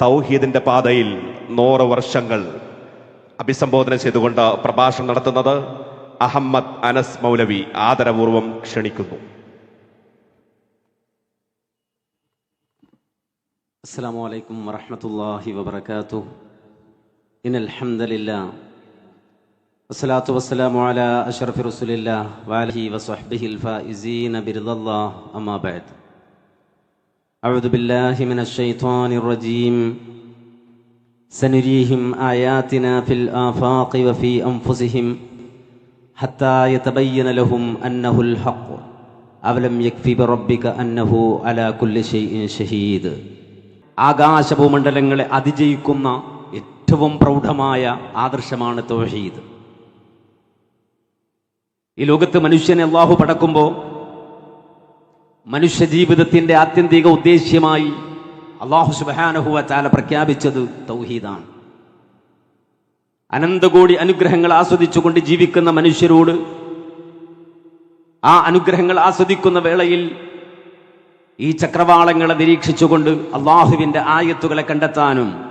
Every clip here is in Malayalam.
തൗഹീദിന്റെ പാതയിൽ നൂറ് വർഷങ്ങൾ അഭിസംബോധന ചെയ്തുകൊണ്ട് പ്രഭാഷണം നടത്തുന്നത് അഹമ്മദ് അനസ് മൗലവി ആദരപൂർവം ക്ഷണിക്കുന്നു. അസ്സാം വലൈക്കും വറഹമത്തല്ലാഹി വബർക്കാത്തു ഇനൽഹംദലില്ലാ വസ്സലാത്തു വസ്സലാമു അലാ അഷ്റഫി റസൂലില്ലാ വാലിഹി വസ്വഹ്ബിഹിൽ അമാ ബഅദ്. أعوذ بالله من الشيطان الرجيم سنريهم آياتنا في الآفاق وفي أنفسهم حتى يتبين لهم أنه الحق أولم يكفي بربك أنه على كل شيء شهيد ആകാശഭൂമണ്ഡലങ്ങളെ അതിജയിക്കുന്ന ഏറ്റവും പ്രൗഢമായ ആദർശമാണ് തൗഹീദ് ഈ ലോകത്ത് മനുഷ്യനെ അള്ളാഹു പടക്കുമ്പോൾ മനുഷ്യ ജീവിതത്തിന്റെ ആത്യന്തിക ഉദ്ദേശ്യമായി അള്ളാഹു സുബാനഹുവ ചാല പ്രഖ്യാപിച്ചത് തൗഹീദാണ്. അനന്തകോടി അനുഗ്രഹങ്ങൾ ആസ്വദിച്ചുകൊണ്ട് ജീവിക്കുന്ന മനുഷ്യരോട് ആ അനുഗ്രഹങ്ങൾ ആസ്വദിക്കുന്ന വേളയിൽ ഈ ചക്രവാളങ്ങളെ നിരീക്ഷിച്ചുകൊണ്ട് അള്ളാഹുവിന്റെ ആയത്തുകളെ കണ്ടെത്താനും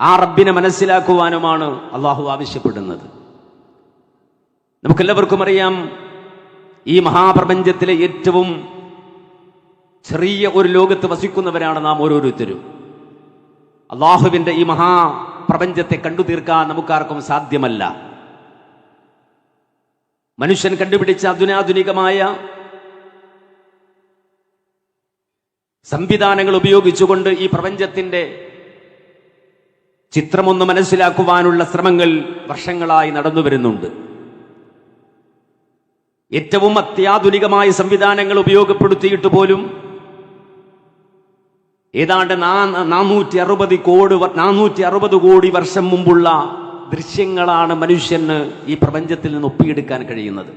ആ റബ്ബിനെ മനസ്സിലാക്കുവാനുമാണ് അള്ളാഹു ആവശ്യപ്പെടുന്നത്. നമുക്കെല്ലാവർക്കും അറിയാം ഈ മഹാപ്രപഞ്ചത്തിലെ ഏറ്റവും ചെറിയ ഒരു ലോകത്ത് വസിക്കുന്നവരാണ് നാം ഓരോരുത്തരും. അള്ളാഹുവിന്റെ ഈ മഹാപ്രപഞ്ചത്തെ കണ്ടു തീർക്കാൻ നമുക്കാർക്കും സാധ്യമല്ല. മനുഷ്യൻ കണ്ടുപിടിച്ച അധുനാധുനികമായ സംവിധാനങ്ങൾ ഉപയോഗിച്ചുകൊണ്ട് ഈ പ്രപഞ്ചത്തിന്റെ ചിത്രമൊന്ന് മനസ്സിലാക്കുവാനുള്ള ശ്രമങ്ങൾ വർഷങ്ങളായി നടന്നു വരുന്നുണ്ട്. ഏറ്റവും അത്യാധുനികമായ സംവിധാനങ്ങൾ ഉപയോഗപ്പെടുത്തിയിട്ട് പോലും ഏതാണ്ട് നാനൂറ്റി അറുപത് കോടി നാനൂറ്റി അറുപത് കോടി വർഷം മുമ്പുള്ള ദൃശ്യങ്ങളാണ് മനുഷ്യന് ഈ പ്രപഞ്ചത്തിൽ നിന്ന് ഒപ്പിയെടുക്കാൻ കഴിയുന്നത്.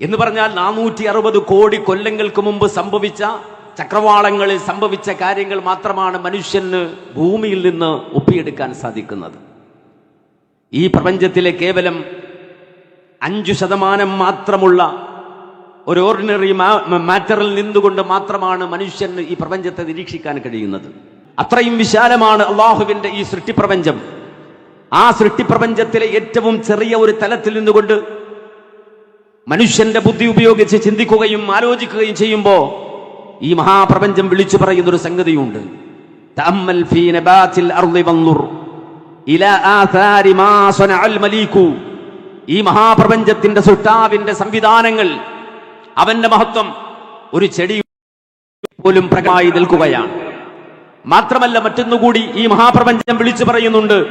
എന്ന് പറഞ്ഞാൽ നാനൂറ്റി അറുപത് കോടി കൊല്ലങ്ങൾക്ക് മുമ്പ് സംഭവിച്ച ചക്രവാളങ്ങളിൽ സംഭവിച്ച കാര്യങ്ങൾ മാത്രമാണ് മനുഷ്യന് ഭൂമിയിൽ നിന്ന് ഒപ്പിയെടുക്കാൻ സാധിക്കുന്നത്. ഈ പ്രപഞ്ചത്തിലെ കേവലം അഞ്ചു ശതമാനം മാത്രമുള്ള ഒരു ഓർഡിനറി മാറ്ററിൽ നിന്നുകൊണ്ട് മാത്രമാണ് മനുഷ്യന് ഈ പ്രപഞ്ചത്തെ നിരീക്ഷിക്കാൻ കഴിയുന്നത്. അത്രയും വിശാലമാണ് അള്ളാഹുവിന്റെ ഈ സൃഷ്ടിപ്രപഞ്ചം. ആ സൃഷ്ടിപ്രപഞ്ചത്തിലെ ഏറ്റവും ചെറിയ ഒരു തലത്തിൽ നിന്നുകൊണ്ട് മനുഷ്യന്റെ ബുദ്ധി ഉപയോഗിച്ച് ചിന്തിക്കുകയും ആലോചിക്കുകയും ചെയ്യുമ്പോൾ ഈ മഹാപ്രപഞ്ചം വിളിച്ചു പറയുന്ന ഒരു സംഗതിയുണ്ട് ഈ മഹാപ്രപഞ്ചത്തിന്റെ സൃഷ്ടാവിന്റെ സംവിധാനങ്ങൾ അവന്റെ മഹത്വം ഒരു ചെടി പോലും പ്രകമായി നിൽക്കുകയാണ്. മാത്രമല്ല മറ്റൊന്നുകൂടി ഈ മഹാപ്രപഞ്ചം വിളിച്ചു പറയുന്നുണ്ട്.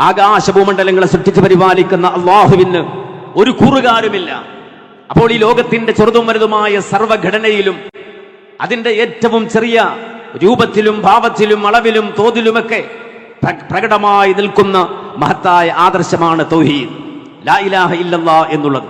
ആകാശഭൂമണ്ഡലങ്ങളെ സൃഷ്ടിച്ച് പരിപാലിക്കുന്ന അള്ളാഹുവിന് ഒരു കുറുകാരുമില്ല. അപ്പോൾ ഈ ലോകത്തിന്റെ ചെറുതും വലുതുമായ സർവഘടനയിലും അതിന്റെ ഏറ്റവും ചെറിയ രൂപത്തിലും ഭാവത്തിലും അളവിലും തോതിലുമൊക്കെ പ്ര- പ്രകടമായി നിൽക്കുന്ന മഹത്തായ ആദർശമാണ് തൗഹീദ്. ലാ ഇലാഹ ഇല്ലല്ലാ എന്നുള്ളത്.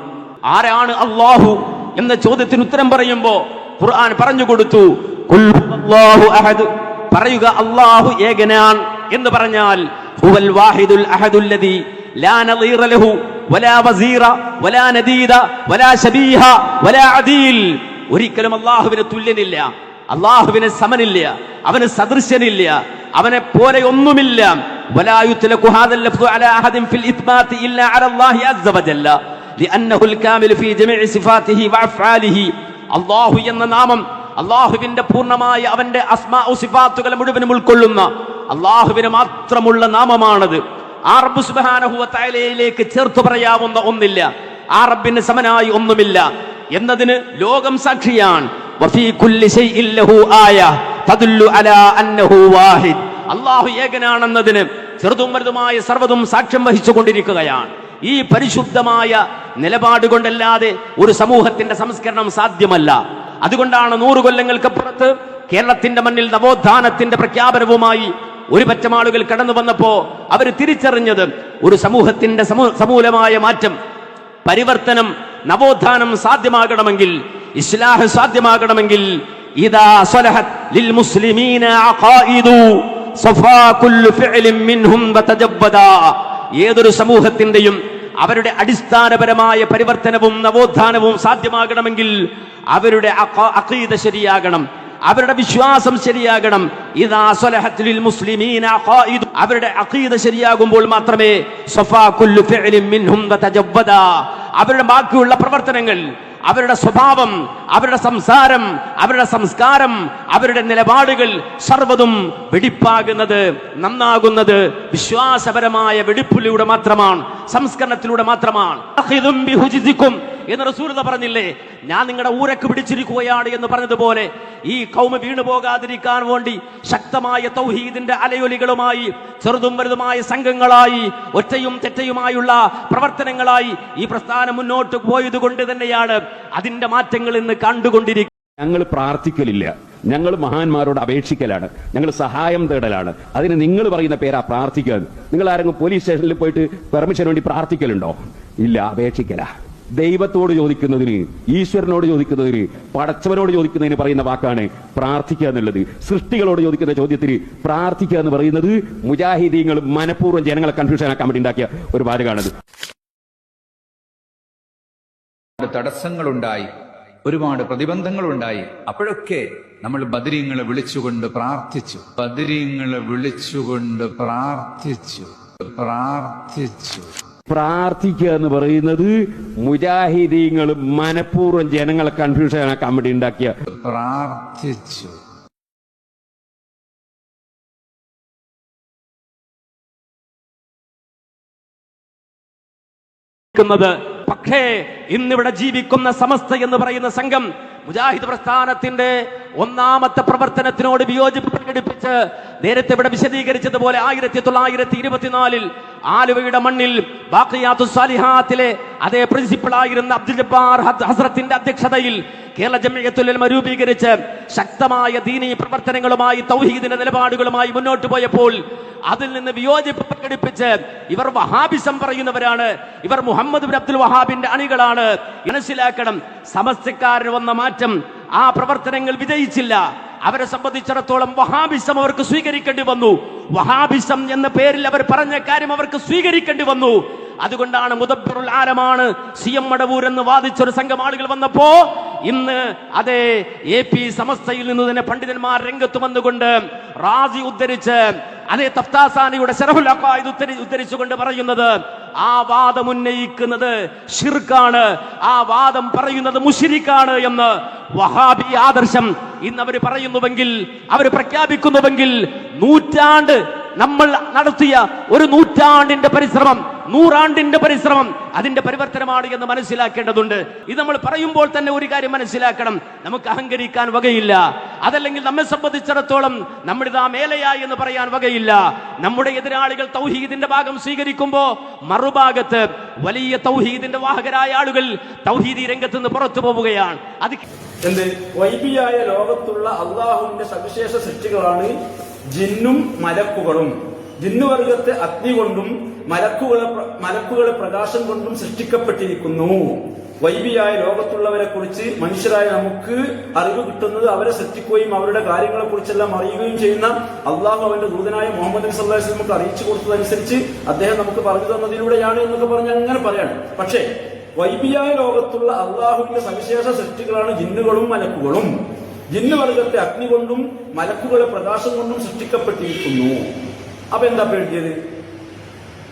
ആരാണ് അള്ളാഹു എന്ന ചോദ്യത്തിന് ഉത്തരം പറയുമ്പോ ഖുർആൻ പറഞ്ഞു കൊടുത്തു "ഖുൽ ഹുവല്ലാഹു അഹദ്." പറയുക അള്ളാഹു ഏകനാൻ എന്ന് പറഞ്ഞാൽ ഹുവൽ വാഹിദുൽ അഹദുല്ലദി ലാ നദീറ ലഹു വലാ വസീറ വലാ നദീദ വലാ ശബീഹ വലാ അദീൽ. ഒരിക്കലും അള്ളാഹുവിന് തുല്യനില്ല. അള്ളാഹുവിന് സമനില്ല അവന് സദൃശ്യനില്ല അവനെ പോലെ ഒന്നുമില്ല. അള്ളാഹു എന്ന നാമം അള്ളാഹുവിന്റെ പൂർണമായ അവന്റെ അസ്മാ സിഫാത്തുകളെ മുഴുവനും ഉൾക്കൊള്ളുന്ന അള്ളാഹുവിന് മാത്രമുള്ള നാമമാണത്. ആ റബ്ബ് സുബാനഹുവ തലയിലേക്ക് ചേർത്ത് പറയാവുന്ന ഒന്നില്ല. ആ റബ്ബിന് സമനായി ഒന്നുമില്ല. എന്നതിന് ലോകം സാക്ഷിയാണ്. അള്ളാഹു ഏകനാണെന്നതിന് ചെറുതും വലുതുമായ സർവതും സാക്ഷ്യം വഹിച്ചു കൊണ്ടിരിക്കുകയാണ്. ഈ പരിശുദ്ധമായ നിലപാട് കൊണ്ടല്ലാതെ ഒരു സമൂഹത്തിന്റെ സംസ്കരണം സാധ്യമല്ല. അതുകൊണ്ടാണ് നൂറു കൊല്ലങ്ങൾക്കപ്പുറത്ത് കേരളത്തിന്റെ മണ്ണിൽ നവോത്ഥാനത്തിന്റെ പ്രഖ്യാപനവുമായി ഒരു പറ്റം ആളുകൾ കടന്നു വന്നപ്പോ അവർ തിരിച്ചറിഞ്ഞത് ഒരു സമൂഹത്തിന്റെ സമൂലമായ മാറ്റം പരിവർത്തനം നവോത്ഥാനം സാധ്യമാകണമെങ്കിൽ ഇസ്ലാഹ് സാധ്യമാകണമെങ്കിൽ സലഹത് ലിൽ മുസ്ലിമീന അഖായിദു സഫാ മിൻഹും ഏതൊരു സമൂഹത്തിന്റെയും അവരുടെ അടിസ്ഥാനപരമായ പരിവർത്തനവും നവോത്ഥാനവും സാധ്യമാകണമെങ്കിൽ അവരുടെ അഖീദ ശരിയാകണം അവരുടെ വിശ്വാസം ശരിയാകണം ഇതാ സ്വലഹത്തിൽ മുസ്ലിമീന. അവരുടെ അഖീദ ശരിയാകുമ്പോൾ മാത്രമേ സഫാ കുല്ലു ഫിഅലിൻ മിൻഹും. അവരുടെ ബാക്കിയുള്ള പ്രവർത്തനങ്ങൾ അവരുടെ സ്വഭാവം അവരുടെ സംസാരം അവരുടെ സംസ്കാരം അവരുടെ നിലപാടുകൾ സർവതും വെടിപ്പാകുന്നത് നന്നാകുന്നത് വിശ്വാസപരമായ വെടിപ്പിലൂടെ മാത്രമാണ് സംസ്കരണത്തിലൂടെ മാത്രമാണ്. എന്ന് റസൂലത പറഞ്ഞില്ലേ? ഞാൻ നിങ്ങളുടെ ഊരക്ക് പിടിച്ചിരിക്കുകയാണ് എന്ന് പറഞ്ഞതുപോലെ ഈ കൗമ വീണു പോകാതിരിക്കാൻ വേണ്ടി ശക്തമായ തൗഹീദിന്റെ അലയൊലികളുമായി ചെറുതും വലുതുമായ സംഘങ്ങളായി ഒറ്റയും തെറ്റയുമായുള്ള പ്രവർത്തനങ്ങളായി ഈ പ്രസ്ഥാനം മുന്നോട്ട് പോയത് കൊണ്ട് തന്നെയാണ് അതിന്റെ മാറ്റങ്ങൾ ഇന്ന് കണ്ടുകൊണ്ടിരിക്കുന്നത്. ഞങ്ങൾ പ്രാർത്ഥിക്കലില്ല. ഞങ്ങൾ മഹാന്മാരോട് അപേക്ഷിക്കലാണ്. ഞങ്ങൾ സഹായം തേടലാണ്. അതിന് നിങ്ങൾ പറയുന്ന പേരാ പ്രാർത്ഥിക്കുക നിങ്ങൾ ആരെങ്കിലും പോലീസ് സ്റ്റേഷനിൽ പോയിട്ട് പെർമിഷന് വേണ്ടി പ്രാർത്ഥിക്കലുണ്ടോ? ഇല്ല അപേക്ഷിക്കല. ദൈവത്തോട് ചോദിക്കുന്നതിന് ഈശ്വരനോട് ചോദിക്കുന്നതിന് പടച്ചവനോട് ചോദിക്കുന്നതിന് പറയുന്ന വാക്കാണ് പ്രാർത്ഥിക്കുക എന്നുള്ളത്. സൃഷ്ടികളോട് ചോദിക്കുന്ന ചോദ്യത്തിന് പ്രാർത്ഥിക്കുക എന്ന് പറയുന്നത് മുജാഹിദീങ്ങൾ മനഃപൂർവം ജനങ്ങളെ കൺഫ്യൂഷൻ ആക്കാൻ വേണ്ടി ഉണ്ടാക്കിയ ഒരു വാചകമാണത്. തടസ്സങ്ങളുണ്ടായി ഒരുപാട് പ്രതിബന്ധങ്ങളുണ്ടായി. അപ്പോഴൊക്കെ നമ്മൾ ബദരീങ്ങളെ വിളിച്ചുകൊണ്ട് പ്രാർത്ഥിച്ചു. ബദരീങ്ങളെ വിളിച്ചുകൊണ്ട് പ്രാർത്ഥിച്ചു. പ്രാർത്ഥിച്ചു. പ്രാർത്ഥിക്കുക എന്ന് പറയുന്നത് മുജാഹിദീങ്ങൾ മനഃപൂർവം ജനങ്ങളെ കൺഫ്യൂഷൻ ആക്കാൻ വേണ്ടി ഉണ്ടാക്കിയ. പ്രാർത്ഥിച്ചു. പക്ഷേ ഇന്നിവിടെ ജീവിക്കുന്ന സമസ്ത എന്ന് പറയുന്ന സംഘം മുജാഹിദ് പ്രസ്ഥാനത്തിന്റെ ഒന്നാമത്തെ പ്രവർത്തനത്തിനോട് വിയോജിപ്പ് പ്രകടിപ്പിച്ച് നേരത്തെ ഇവിടെ വിശദീകരിച്ചതുപോലെ ആയിരത്തി തൊള്ളായിരത്തി ഇരുപത്തിനാലിൽ ആലുവയുടെ മണ്ണിൽ ബാക്കിയാത്തു സാലിഹാത്തിലെ അതേ പ്രിൻസിപ്പളായിരുന്ന അബ്ദുൽ ജബ്ബാർ ഹസ്രത്തിന്റെ അധ്യക്ഷതയിൽ കേരള ജമിയത്തുൽ രൂപീകരിച്ച് ശക്തമായ ദീനീ പ്രവർത്തനങ്ങളുമായി തൗഹീദിന്റെ നിലപാടുകളുമായി മുന്നോട്ട് പോയപ്പോൾ അതിൽ നിന്ന് വിയോജിപ്പ് പ്രകടിപ്പിച്ച് ഇവർ വഹാബിസം പറയുന്നവരാണ്. ഇവർ മുഹമ്മദ് അബ്ദുൽ വഹാബിന്റെ അണികളാണ്. മനസ്സിലാക്കണം സമസ്തക്കാരന് വന്ന മാറ്റം ആ പ്രവർത്തനങ്ങൾ വിജയിച്ചില്ല. അവരെ സംബന്ധിച്ചിടത്തോളം വഹാബിസം അവർക്ക് സ്വീകരിക്കേണ്ടി വന്നു. വഹാബിസം എന്ന പേരിൽ അവർ പറഞ്ഞ കാര്യം അവർക്ക് സ്വീകരിക്കേണ്ടി വന്നു. അതുകൊണ്ടാണ് മുദബ്ബിറുൽ ആലമാണ് സി എം മടവൂർ എന്ന് വാദിച്ച ഒരു സംഘം ആളുകൾ വന്നപ്പോ ഇന്ന് അതേ എ പി സമസ്തയിൽ നിന്ന് തന്നെ പണ്ഡിതന്മാർ രംഗത്ത് വന്നുകൊണ്ട് റാസി ഉദ്ധരിച്ച് അതേ തഫ്താസാനിയുടെ ശരഹുൽ അഖായിദ് ഉദ്ധരിച്ചുകൊണ്ട് പറയുന്നത് ആ വാദം ഉന്നയിക്കുന്നത് ഷിർക്കാണ് ആ വാദം പറയുന്നത് മുഷിരിക്കാണ് എന്ന് വഹാബി ആദർശം ഇന്ന് അവർ പറയുന്നുവെങ്കിൽ അവർ പ്രഖ്യാപിക്കുന്നുവെങ്കിൽ നൂറ്റാണ്ട് നമ്മൾ നടത്തിയ ഒരു നൂറ്റാണ്ടിന്റെ പരിശ്രമം നൂറാണ്ടിന്റെ പരിശ്രമം അതിന്റെ പരിവർത്തനമാണ് എന്ന് മനസ്സിലാക്കേണ്ടതുണ്ട്. ഇത് നമ്മൾ പറയുമ്പോൾ തന്നെ ഒരു കാര്യം മനസ്സിലാക്കണം. നമുക്ക് അഹങ്കരിക്കാൻ വകയില്ല. അതല്ലെങ്കിൽ നമ്മെ സംബന്ധിച്ചിടത്തോളം നമ്മളിതാ മേലയായി എന്ന് പറയാൻ വകയില്ല. നമ്മുടെ എതിരാളികൾ തൗഹീദിന്റെ ഭാഗം സ്വീകരിക്കുമ്പോ മറുഭാഗത്ത് വലിയ തൗഹീദിന്റെ വാഹകരായ ആളുകൾ തൗഹീദി രംഗത്ത് നിന്ന് പുറത്തു പോവുകയാണ്. അത് എന്ത്? വൈബിയായ ലോകത്തുള്ള അള്ളാഹുവിന്റെ സവിശേഷ സൃഷ്ടികളാണ് ജിന്നും മലക്കുകളും. ജിന്നുവർഗത്തെ അഗ്നി കൊണ്ടും മലക്കുകളെ മലക്കുകളെ പ്രകാശം കൊണ്ടും സൃഷ്ടിക്കപ്പെട്ടിരിക്കുന്നു. വൈബിയായ ലോകത്തുള്ളവരെ കുറിച്ച് മനുഷ്യരായ നമുക്ക് അറിവ് കിട്ടുന്നത് അവരെ സൃഷ്ടിക്കുകയും അവരുടെ കാര്യങ്ങളെ കുറിച്ചെല്ലാം അറിയുകയും ചെയ്യുന്ന അള്ളാഹു അവന്റെ ദൂതനായ മുഹമ്മദ് വസല്ലം നമുക്ക് അറിയിച്ചു കൊടുത്തതനുസരിച്ച് അദ്ദേഹം നമുക്ക് പറഞ്ഞു തന്നതിലൂടെയാണ് എന്നൊക്കെ പറഞ്ഞ് അങ്ങനെ പറയാണ്. പക്ഷേ വൈബിയായ ലോകത്തുള്ള അള്ളാഹുവിന്റെ സവിശേഷ സൃഷ്ടികളാണ് ജിന്നുകളും മലക്കുകളും. ജിന്നുവർഗത്തെ അഗ്നി കൊണ്ടും മലക്കുകളെ പ്രകാശം കൊണ്ടും സൃഷ്ടിക്കപ്പെട്ടിരിക്കുന്നു. അപ്പൊ എന്താ എഴുതിയത്?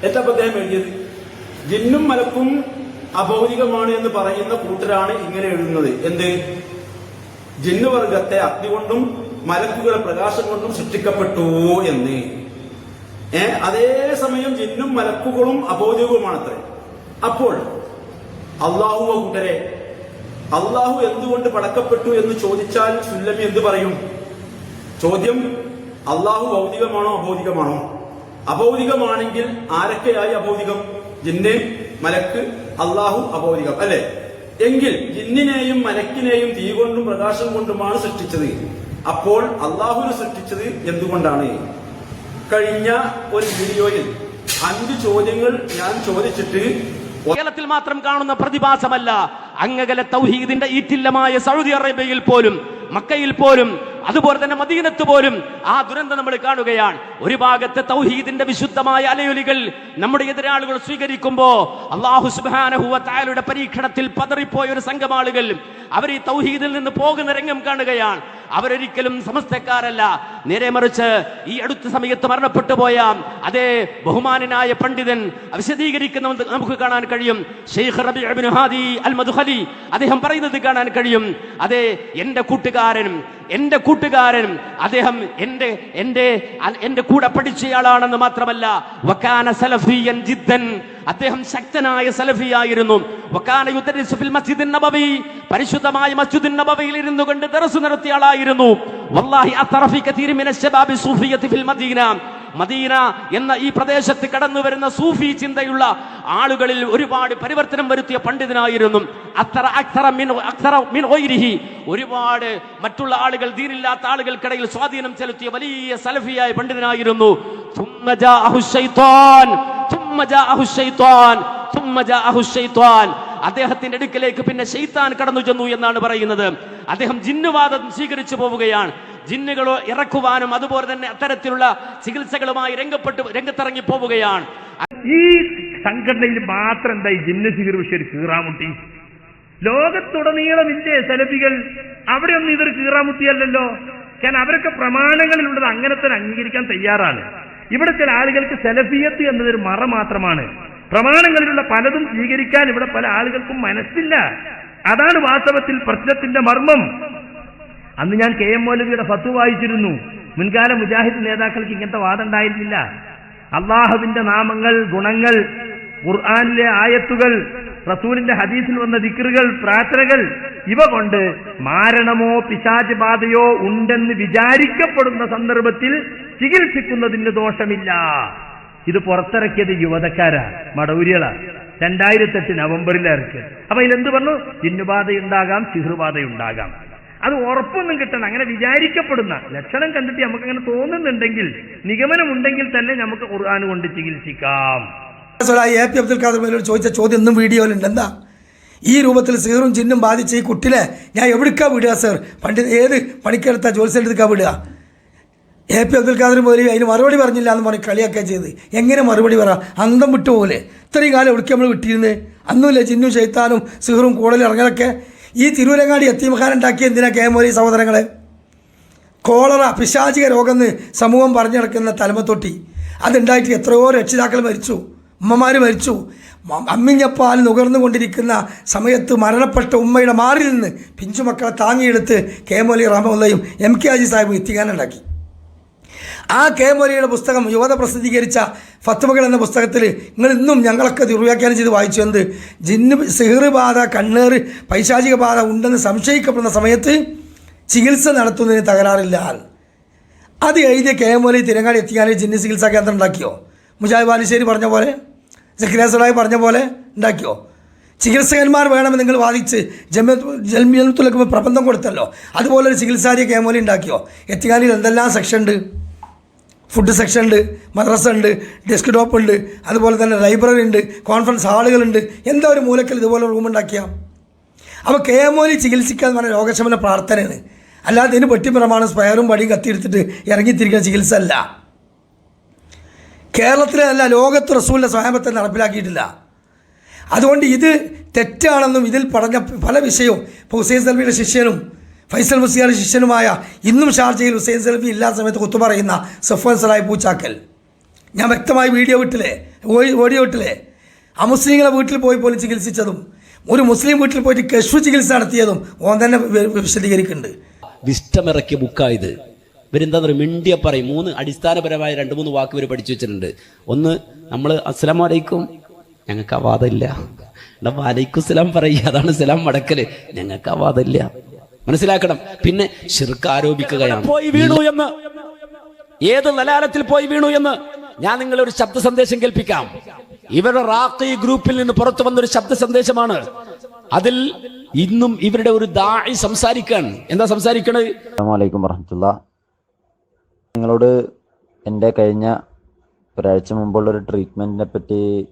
എന്താ അദ്ദേഹം എഴുതിയത്? ജിന്നും മലക്കും അഭൗതികമാണ് എന്ന് പറയുന്ന കൂട്ടരാണ് ഇങ്ങനെ എഴുതുന്നത്. എന്ത്? ജിന്നുവർഗത്തെ അഗ്നി കൊണ്ടും മലക്കുകളെ പ്രകാശം കൊണ്ടും സൃഷ്ടിക്കപ്പെട്ടു എന്ന്. ഏ അതേസമയം ജിന്നും മലക്കുകളും അബോധികവുമാണത്രേ അപ്പോൾ അള്ളാഹുവ കൂട്ടരെ അള്ളാഹു എന്തുകൊണ്ട് പടക്കപ്പെട്ടു എന്ന് ചോദിച്ചാൽ സുല്ലമി എന്ത് പറയും? ചോദ്യം അള്ളാഹു ഭൗതികമാണോ അഭൗതികമാണോ? അഭൗതികമാണെങ്കിൽ ആരൊക്കെയായി അഭൗതികം? ജിന്ന് മലക്ക് അള്ളാഹു അഭൗതികം അല്ലെ? എങ്കിൽ ജിന്നിനെയും മലക്കിനെയും തീ കൊണ്ടും പ്രകാശം കൊണ്ടുമാണ് സൃഷ്ടിച്ചത്. അപ്പോൾ അള്ളാഹുവിനെ സൃഷ്ടിച്ചത് എന്തുകൊണ്ടാണ്? കഴിഞ്ഞ ഒരു വീഡിയോയിൽ അഞ്ച് ചോദ്യങ്ങൾ ഞാൻ ചോദിച്ചിട്ട് കേരളത്തിൽ മാത്രം കാണുന്ന പ്രതിഭാസമല്ല. അങ്ങകല തൗഹീദിന്റെ ഈറ്റില്ലമായ സൗദി അറേബ്യയിൽ പോലും മക്കയിൽ പോലും അതുപോലെ തന്നെ മദീനത്ത് പോലും ആ ദുരന്തം നമ്മൾ കാണുകയാണ്. ഒരു ഭാഗത്തെ തൗഹീദിന്റെ വിശുദ്ധമായ അലയൊലികൾ നമ്മുടെ എതിരാളുകൾ സ്വീകരിക്കുമ്പോ അള്ളാഹു സുബാനഹുവ തായാലുടെ പരീക്ഷണത്തിൽ പതറിപ്പോയ ഒരു സംഘം ആളുകൾ അവർ ഈ തൗഹീദിൽ നിന്ന് പോകുന്ന രംഗം കാണുകയാണ്. അവരൊരിക്കലും സമസ്തക്കാരല്ല. നേരെ മറിച്ച് ഈ അടുത്ത സമയത്ത് മരണപ്പെട്ടു പോയ അതേ ബഹുമാനനായ പണ്ഡിതൻ വിശദീകരിക്കുന്ന നമുക്ക് കാണാൻ കഴിയും. ഷെയ്ഖ് റബി ഹാദി അൽ അദ്ദേഹം പറയുന്നത് കാണാൻ കഴിയും. അതെ എന്റെ കൂട്ടുകാരനും എന്റെ കൂട്ടുകാരൻ അദ്ദേഹം എന്റെ എന്റെ എന്റെ കൂടെ പഠിച്ചയാളാണെന്ന് മാത്രമല്ല. വക്കാന സലഫിയൻ ജിദ്ദൻ അദ്ദേഹം ശക്തനായ സലഫിയായിരുന്നു. പരിശുദ്ധമായ മസ്ജിദിൻ നബവിയിൽ ഇരുന്നു കൊണ്ട് ദർസ് നടത്തിയ ആളായിരുന്നു. മദീന. എന്ന ഈ പ്രദേശത്ത് കടന്നു വരുന്ന സൂഫി ചിന്തയുള്ള ആളുകളിൽ ഒരുപാട് പരിവർത്തനം വരുത്തിയ പണ്ഡിതനായിരുന്നു. അത്തറ അക്തറ മിൻ അക്തറ മിൻ ഗൈരിഹി. ഒരുപാട് മറ്റുള്ള ആളുകൾ ദീനില്ലാത്ത ആളുകൾക്കിടയിൽ സ്വാധീനം ചെലുത്തിയ വലിയ സലഫിയായ പണ്ഡിതനായിരുന്നു. അദ്ദേഹത്തിന്റെ അടുക്കലേക്ക് പിന്നെ ശൈത്താൻ കടന്നു ചെന്നു എന്നാണ് പറയുന്നത്. അദ്ദേഹം ജിന്നുവാദം സ്വീകരിച്ചു പോവുകയാണ്. ജിന്നുകളോ ഇറക്കുവാനും അതുപോലെ തന്നെ അത്തരത്തിലുള്ള ചികിത്സകളുമായി രംഗപ്പെട്ട് രംഗത്തിറങ്ങി പോവുകയാണ്. ഈ സംഘടനയിൽ മാത്രം എന്താ ഈ ജിന്നു ചികിത്സ ഒരു കീറാമുട്ടി? ലോകത്തുടനീളം ഇന്ത്യ സെലഫികൾ അവിടെയൊന്നും ഇതൊരു കീറാമുട്ടിയല്ലല്ലോ. കാരണം അവരൊക്കെ പ്രമാണങ്ങളിലുള്ളത് അങ്ങനെ തന്നെ അംഗീകരിക്കാൻ തയ്യാറാണ്. ഇവിടെ ചില ആളുകൾക്ക് സെലഫിയത്ത് എന്നതൊരു മറ മാത്രമാണ്. പ്രമാണങ്ങളിലുള്ള പലതും സ്വീകരിക്കാൻ ഇവിടെ പല ആളുകൾക്കും മനസ്സില്ല. അതാണ് വാസ്തവത്തിൽ പ്രശ്നത്തിന്റെ മർമ്മം. അന്ന് ഞാൻ കെ എം മൗലവിയുടെ ഫത്തു വായിച്ചിരുന്നു. മുൻകാല മുജാഹിദ് നേതാക്കൾക്ക് ഇങ്ങനത്തെ വാദം ഉണ്ടായിരുന്നില്ല. അള്ളാഹുവിന്റെ നാമങ്ങൾ ഗുണങ്ങൾ ഖുർആാനിലെ ആയത്തുകൾ റസൂലിന്റെ ഹദീസിൽ വന്ന ദിക്റുകൾ പ്രാർത്ഥനകൾ ഇവ കൊണ്ട് മാരണമോ പിശാച് ബാധയോ ഉണ്ടെന്ന് വിചാരിക്കപ്പെടുന്ന സന്ദർഭത്തിൽ ചികിത്സിക്കുന്നതിന് ദോഷമില്ല. ഇത് പുറത്തിറക്കിയത് യുവതക്കാരാ മടൗരികളാ രണ്ടായിരത്തെട്ട് നവംബറിൽ ഇറക്കി. അപ്പൊ ഇതിലെന്ത് പറഞ്ഞു? ജിന്നുബാധയുണ്ടാകാം ഉണ്ടാകാം അത് ഉറപ്പൊന്നും കിട്ടണം അങ്ങനെ വിചാരിക്കപ്പെടുന്ന ലക്ഷണം കണ്ടിട്ട് നമുക്ക് അങ്ങനെ തോന്നുന്നുണ്ടെങ്കിൽ നിഗമനമുണ്ടെങ്കിൽ തന്നെ നമുക്ക് ഖുർആൻ കൊണ്ട് ചികിത്സിക്കാം. എ പി അബ്ദുൽ ഖാദർ മേലോട് ചോദിച്ച ചോദ്യം ഒന്നും വീഡിയോയിൽ ഉണ്ട് എന്താ? ഈ രൂപത്തിൽ സീറും ചിന്നും ബാധിച്ച ഈ കുട്ടിനെ ഞാൻ എവിടേക്കാ വിടുക സർ? പണ്ട് ഏത് പണിക്കെടുത്ത ജോത്സ്യടുത്തേക്കാ വിടുക? എ പി അബ്ദുൽ ഖാദർ മുതലി അതിന് മറുപടി പറഞ്ഞില്ല എന്ന് പറഞ്ഞ് കളിയാക്കുക ചെയ്ത്. എങ്ങനെ മറുപടി പറ? അന്തം വിട്ടു പോലെ. ഇത്രയും കാലം എവിടേക്ക് നമ്മൾ വിട്ടിരുന്നത് അന്നുമില്ല ചിന്നു ചൈത്താനും സിഹറും കൂടുതൽ ഇറങ്ങലൊക്കെ. ഈ തിരുവരങ്ങാടി എത്തിമഖാനുണ്ടാക്കിയ എന്തിനാ കെ മോലി സഹോദരങ്ങളെ? കോളറ പിശാചിക രോഗം എന്ന് സമൂഹം പറഞ്ഞു നടക്കുന്ന തലമത്തൊട്ടി അതുണ്ടായിട്ട് എത്രയോ രക്ഷിതാക്കൾ മരിച്ചു. ഉമ്മമാർ മരിച്ചു. അമ്മിഞ്ഞപ്പാൽ നുകർന്നുകൊണ്ടിരിക്കുന്ന സമയത്ത് മരണപ്പെട്ട ഉമ്മയുടെ മാറിൽ നിന്ന് പിഞ്ചുമക്കളെ താങ്ങിയെടുത്ത് കെ മോലി റഹമുല്ലയും എം കെ അജി സാഹിബും എത്തിക്കാനുണ്ടാക്കി ആ കെ മോലിയുടെ പുസ്തകം യുവത പ്രസിദ്ധീകരിച്ച ഫത്തുമകൾ എന്ന പുസ്തകത്തിൽ നിങ്ങൾ ഇന്നും ഞങ്ങളൊക്കെ ദുർവ്യാഖ്യാനം ചെയ്ത് വായിച്ചു. എന്ത്? ജിന്ന് സിഹിറ് ബാധ കണ്ണേറ് പൈശാചിക ബാധ ഉണ്ടെന്ന് സംശയിക്കപ്പെടുന്ന സമയത്ത് ചികിത്സ നടത്തുന്നതിന് തകരാറില്ല. അത് എഴുതിയ കെ മൊലി തിരങ്ങാടി എത്തിക്കാൻ ജിന്ന് ചികിത്സാ കേന്ദ്രം ഉണ്ടാക്കിയോ? മുജാഹിദ് ബാലുശ്ശേരി പറഞ്ഞ പോലെ? സക്രിയ സലായി പറഞ്ഞ പോലെ ഉണ്ടാക്കിയോ? ചികിത്സകന്മാർ വേണമെന്ന് നിങ്ങൾ വാദിച്ച് ജന്മത്തുലക്ക് പ്രബന്ധം കൊടുത്തല്ലോ. അതുപോലെ ഒരു ചികിത്സാരിയെ കേമോലി ഉണ്ടാക്കിയോ? എത്തിക്കാനിൽ എന്തെല്ലാം സെക്ഷൻ ഉണ്ട്? ഫുഡ് സെക്ഷൻ ഉണ്ട് മദ്രസ ഉണ്ട് ഡെസ്ക് ടോപ്പ് ഉണ്ട് അതുപോലെ തന്നെ ലൈബ്രറി ഉണ്ട് കോൺഫറൻസ് ഹാളുകളുണ്ട് എന്താ ഒരു മൂലക്കൽ ഇതുപോലെ റൂം ഉണ്ടാക്കിയ? അപ്പോൾ കെ എം ഒയിൽ ചികിത്സിക്കുക എന്ന് പറഞ്ഞ രോഗശമന പ്രാർത്ഥനയാണ്. അല്ലാതെ ഇതിന് പെട്ടിപ്പുറമാണ് സ്പയറും പടിയും കത്തിയെടുത്തിട്ട് ഇറങ്ങിത്തിരിക്കുന്ന ചികിത്സ അല്ല. കേരളത്തിലെ അല്ല ലോകത്ത് റസൂലിന്റെ സ്വയംഭത്തെ നടപ്പിലാക്കിയിട്ടില്ല. അതുകൊണ്ട് ഇത് തെറ്റാണെന്നും ഇതിൽ പറഞ്ഞ പല വിഷയവും ഇപ്പോൾ ഹുസൈൻ സൽവിയുടെ ശിഷ്യനും ഫൈസൽ മുസ്ലിയാർ ശിഷ്യനുമായ ഇന്നും ഷാർജയിൽ ഹുസൈൻ സെൽഫി ഇല്ലാത്ത സമയത്ത് കുത്തു പറയുന്ന സഫ്വാൻ സലായി പൂച്ചാക്കൽ. ഞാൻ വ്യക്തമായി വീഡിയോ വിട്ടില്ലേ? ഓഡിയോ വിട്ടില്ലേ? അമുസ്ലിങ്ങളെ വീട്ടിൽ പോയി പോലും ചികിത്സിച്ചതും ഒരു മുസ്ലിം വീട്ടിൽ പോയിട്ട് കശു ചികിത്സ നടത്തിയതും ഓൻ തന്നെ വിശദീകരിക്കുന്നുണ്ട്. വിഷ്ടമിറക്കിയ ബുക്കായത് ഇവരെന്താ പറയുക മിണ്ടിയ പറയും. മൂന്ന് അടിസ്ഥാനപരമായ രണ്ട് മൂന്ന് വാക്ക് ഇവർ പഠിച്ചു വെച്ചിട്ടുണ്ട്. ഒന്ന് നമ്മൾ അസ്സലാം വലൈക്കും ഞങ്ങൾക്ക് ആ വാദമില്ല. എടാ വലൈക്കും സലാം പറയുക അതാണ് സലാം മടക്കൽ. ഞങ്ങൾക്ക് ആ വാദമില്ല. മനസ്സിലാക്കണം. പിന്നെ ഷിർക്ക് ആരോപിക്കുകയാണ്. പോയി വീണു എന്ന്. ഏത് നലാലത്തിൽ പോയി വീണു എന്ന് ഞാൻ നിങ്ങളെ ഒരു ശബ്ദ സന്ദേശം കേൾപ്പിക്കാം. ഇവരുടെ റാഖി ഗ്രൂപ്പിൽ നിന്ന് പുറത്തു വന്നൊരു ശബ്ദ സന്ദേശമാണ്. അതിൽ ഇന്നും ഇവരുടെ ഒരു ദാഴി സംസാരിക്കാൻ എന്താ സംസാരിക്കണത്? അസ്സാമലൈക്കും വറഹമത്തുള്ള. നിങ്ങളോട് എന്റെ കഴിഞ്ഞ ഒരാഴ്ച മുമ്പുള്ള ഒരു ട്രീറ്റ്മെന്റിനെ പറ്റി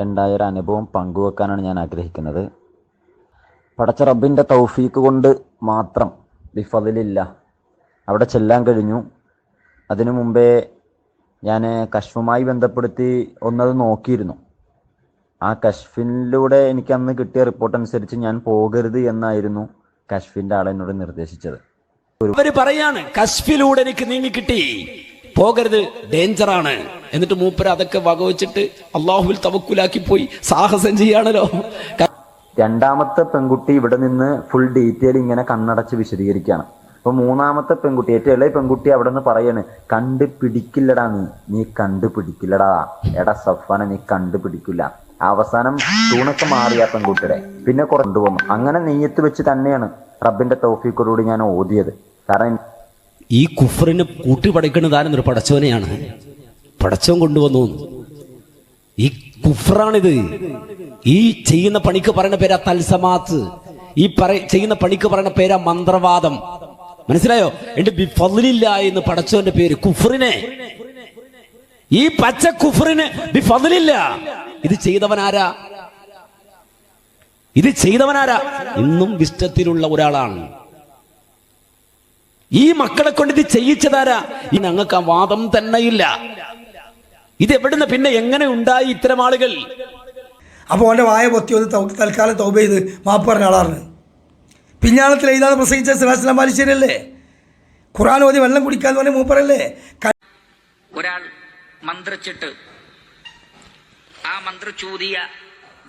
ഉണ്ടായ ഒരു അനുഭവം പങ്കുവെക്കാനാണ് ഞാൻ ആഗ്രഹിക്കുന്നത്. പടച്ച റബ്ബിന്റെ തൗഫീക്ക് കൊണ്ട് മാത്രം. ബിഫതിലില്ല അവിടെ ചെല്ലാൻ കഴിഞ്ഞു. അതിനു മുമ്പേ ഞാൻ കശ്ഫുമായി ബന്ധപ്പെടുത്തി ഒന്നത് നോക്കിയിരുന്നു. ആ കശ്ഫിനിലൂടെ എനിക്ക് അന്ന് കിട്ടിയ റിപ്പോർട്ട് അനുസരിച്ച് ഞാൻ പോകരുത് എന്നായിരുന്നു കശ്ഫിന്റെ ആൾ എന്നോട് നിർദ്ദേശിച്ചത്. അവർ പറയാണ് കശ്ഫിലൂടെ എനിക്ക് നീങ്ങി കിട്ടി. പോകരുത് ഡേഞ്ചറാണ് എന്നിട്ട് മൂപ്പര് അതൊക്കെ വകവച്ചിട്ട് അള്ളാഹുവിൽ തവക്കുലാക്കി പോയി. സാഹസം ചെയ്യാണല്ലോ. രണ്ടാമത്തെ പെൺകുട്ടി ഇവിടെ നിന്ന് ഫുൾ ഡീറ്റെയിൽ ഇങ്ങനെ കണ്ണടച്ച് വിശദീകരിക്കുകയാണ്. അപ്പൊ മൂന്നാമത്തെ പെൺകുട്ടി ഏറ്റവും ഇളയ പെൺകുട്ടി അവിടെ നിന്ന് പറയാണ് കണ്ടുപിടിക്കില്ലടാ നീ. നീ കണ്ടുപിടിക്കില്ലടാ എടാ സഫാന നീ കണ്ടുപിടിക്കില്ല അവസാനം തൂണൊക്കെ മാറിയ പെൺകുട്ടിയുടെ. പിന്നെ കൊണ്ടുവന്നു അങ്ങനെ നെയ്യത്ത് വെച്ച് തന്നെയാണ് റബ്ബിന്റെ തൗഫീഖോടുകൂടി ഞാൻ ഓതിയത്. കാരണം ഈ കുഫറിന് കൂട്ടി പടയ്ക്കുന്നത് ആരെന്നൊരു പടച്ചവനെയാണ്. പടച്ചവൻ കൊണ്ടുവന്നു. ഈ കുഫറാണിത് ഈ ചെയ്യുന്ന പണിക്ക് പറയുന്ന പേരാ തൽസമാത്ത്. ഈ പറ ചെയ്യുന്ന പണിക്ക് പറയുന്ന പേരാ മന്ത്രവാദം. മനസ്സിലായോ? എന്റെ ബിഫലില്ല എന്ന് പടച്ചവന്റെ പേര് കുഫറിനെ ഈ പച്ച കുഫറിന് ബിഫലില്ല ഇത് ചെയ്തവനാരാ? ഇത് ചെയ്തവനാരാ? ഇന്നും വിഷ്ടത്തിലുള്ള ഒരാളാണ്. ഈ മക്കളെ കൊണ്ട് ഇത് ചെയ്യിച്ചതാരാ? ഇനി ഞങ്ങൾക്ക് ആ വാദം തന്നെയില്ല. ഇത് എവിടുന്ന് പിന്നെ എങ്ങനെ ഉണ്ടായി ഇത്തരം ആളുകൾ? അപ്പോൾ അവന്റെ വായ പൊത്തി ഒന്ന് തൽക്കാലം തൗബ ചെയ്ത് മാപ്പ് പറഞ്ഞ ആളാണ്. പിഞ്ഞാളത്തിൽ എഴുതാതെ പ്രസംഗിച്ച സിറാസ്ലാം ബാലിശ്ശേരിയല്ലേ ഖുറാൻ ഓതി വെള്ളം കുടിക്കാന്ന് പറഞ്ഞ മൂപ്പറല്ലേ ഒരാൾ മന്ത്രിച്ചിട്ട് ആ മന്ത്രിച്ചൂതിയ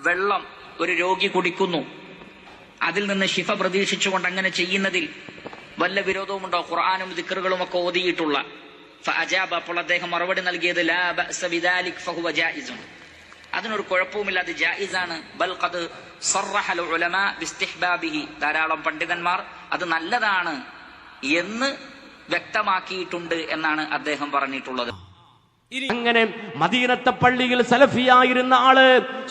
വെള്ളം ഒരു രോഗി കുടിക്കുന്നു. അതിൽ നിന്ന് ശിഫ പ്രതീക്ഷിച്ചുകൊണ്ട് അങ്ങനെ ചെയ്യുന്നതിൽ വല്ല വിരോധവുമുണ്ടോ? ഖുർആാനും ദിക്കറുകളും ഒക്കെ ഓതിയിട്ടുള്ള ഫഅജാബ അപ്പോൾ അദ്ദേഹം മറുപടി നൽകിയത് ലാ ഫഹുവ അതിനൊരു കുഴപ്പവുമില്ല അത് ജായിസാണ്. ബൽ ഖദ് ബിസ്തിഹ്ബാബിഹി. ധാരാളം പണ്ഡിതന്മാർ അത് നല്ലതാണ് എന്ന് വ്യക്തമാക്കിയിട്ടുണ്ട് എന്നാണ് അദ്ദേഹം പറഞ്ഞിട്ടുള്ളത്. അങ്ങനെ മദീനത്തെ പള്ളിയിൽ സലഫിയായിരുന്ന ആൾ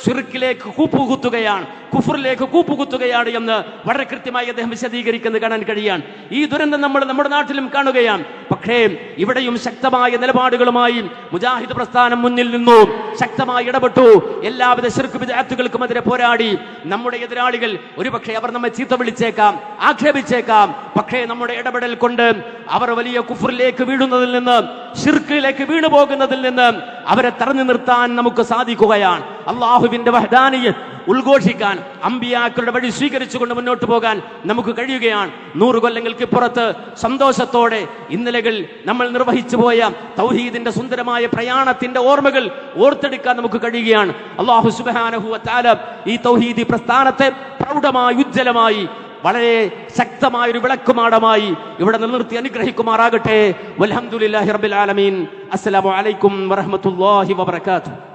സുരുക്കിലേക്ക് കൂപ്പുകുത്തുകയാണ് കുഫറിലേക്ക് കൂപ്പുകുത്തുകയാണ് എന്ന് വളരെ കൃത്യമായി അദ്ദേഹം വിശദീകരിക്കുന്നത് കാണാൻ കഴിയാണ്. ഈ ദുരന്തം നമ്മൾ നമ്മുടെ നാട്ടിലും കാണുകയാണ്. പക്ഷേ ഇവിടെയും ശക്തമായ നിലപാടുകളുമായി മുജാഹിദ് പ്രസ്ഥാനം മുന്നിൽ നിന്നു. ശക്തമായി ഇടപെട്ടു. എല്ലാവിധ ശിർക്ക് വിദ്യാർത്ഥികൾക്കുമെതിരെ പോരാടി. നമ്മുടെ എതിരാളികൾ ഒരുപക്ഷെ അവർ നമ്മെ ചീത്ത വിളിച്ചേക്കാം ആക്ഷേപിച്ചേക്കാം. പക്ഷേ നമ്മുടെ ഇടപെടൽ കൊണ്ട് അവർ വലിയ കുഫറിലേക്ക് വീഴുന്നതിൽ നിന്ന് ഷിർക്കിലേക്ക് വീണു പോകുന്നതിൽ നിന്ന് അവരെ തടഞ്ഞു നിർത്താൻ നമുക്ക് സാധിക്കുകയാണ്. അള്ളാഹുവിന്റെ വഹദാനിയെ ഉദ്ഘോഷിക്കാൻ അമ്പിയാക്കളുടെ വഴി സ്വീകരിച്ചുകൊണ്ട് മുന്നോട്ട് പോകാൻ നമുക്ക് കഴിയുകയാണ്. നൂറ് കൊല്ലങ്ങൾക്ക് പുറത്ത് സന്തോഷത്തോടെ ഇന്നലകൾ നമ്മൾ നിർവഹിച്ചു പോയ തൗഹീദിന്റെ സുന്ദരമായ പ്രയാണത്തിന്റെ ഓർമ്മകൾ ഓർത്തെടുക്കാൻ നമുക്ക് കഴിയുകയാണ്. അള്ളാഹു സുബാനഹു താല ഈ തൗഹീദി പ്രസ്ഥാനത്തെ പ്രൗഢമായി ഉജ്ജ്വലമായി വളരെ ശക്തമായ ഒരു വിളക്കുമാടമായി ഇവിടെ നിലനിർത്തി അനുഗ്രഹിക്കുമാറാകട്ടെ. വൽഹംദുലില്ലാഹി റബ്ബിൽ ആലമീൻ. അസ്സലാമു അലൈക്കും വറഹ്മത്തുള്ളാഹി വബറകാതുഹു.